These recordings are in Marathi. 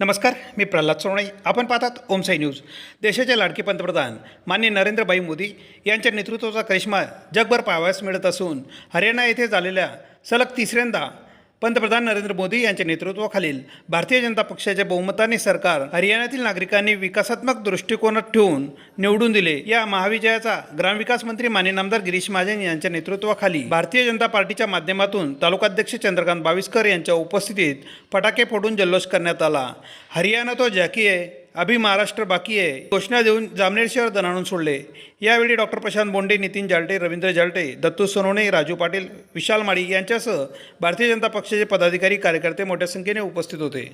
नमस्कार मी प्रल्हाद सोनई. आपण पाहतात ओमसाई न्यूज. देशाचे लाडके पंतप्रधान माननीय नरेंद्रभाई मोदी यांच्या नेतृत्वाचा करिश्मा जगभर पाहावयास मिळत असून हरियाणा येथे झालेल्या सलग तिसऱ्यांदा पंतप्रधान नरेंद्र मोदी यांच्या नेतृत्वाखालील भारतीय जनता पक्षाच्या बहुमताने सरकार हरियाणातील नागरिकांनी विकासात्मक दृष्टिकोनात ठेवून निवडून दिले. या महाविजयाचा ग्रामविकास मंत्री मान्य नामदार गिरीश महाजन यांच्या नेतृत्वाखाली भारतीय जनता पार्टीच्या माध्यमातून तालुकाध्यक्ष चंद्रकांत बाविस्कर यांच्या उपस्थितीत फटाके फोडून जल्लोष करण्यात आला. हरियाणा तो जॅकी आहे. अभि महाराष्ट्र बाकी आहे घोषणा देऊन जामनेर शहर दणाणून सोडले. यावेळी डॉक्टर प्रशांत बोंडे नितीन जालटे रवींद्र जालटे दत्तू सोनवणे राजू पाटील विशाल माळी यांच्यासह भारतीय जनता पक्षाचे पदाधिकारी कार्यकर्ते मोठ्या संख्येने उपस्थित होते.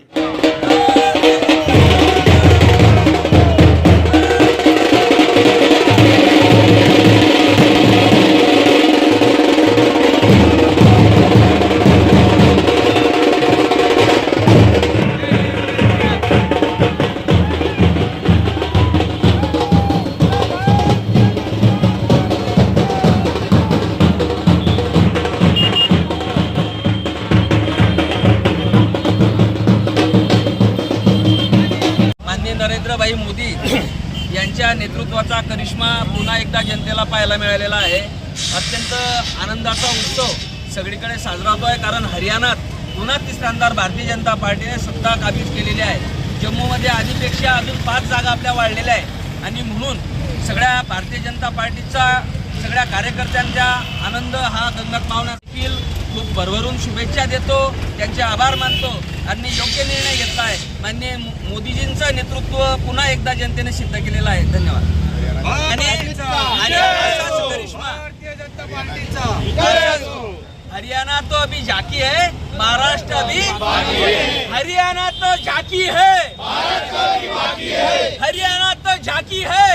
नरेंद्रभाई मोदी यांच्या नेतृत्वाचा करिश्मा पुन्हा एकदा जनतेला पाहायला मिळालेला आहे. अत्यंत आनंदाचा उत्सव सगळीकडे साजरा होतो आहे कारण हरियाणात पुन्हा तिसऱ्यांदा भारतीय जनता पार्टीने सत्ता काबीज केलेली आहे. जम्मूमध्ये आधीपेक्षा अजून पाच जागा आपल्या वाढलेल्या आहे आणि म्हणून सगळ्या भारतीय जनता पार्टीचा सगळ्या कार्यकर्त्यांचा आनंद हा गंगत मावण्यात देखील खूप भरभरून शुभेच्छा देतो त्यांचे आभार मानतो आणि योग्य निर्णय घेतला आहे. माननीय मो- मोदीजींचं नेतृत्व पुन्हा एकदा जनतेने सिद्ध केलेलं आहे. धन्यवाद. हरियाणा तो अभी झाकी है महाराष्ट्र अभी हरियाणा तो झाकी है. हरियाणा तो झाकी है.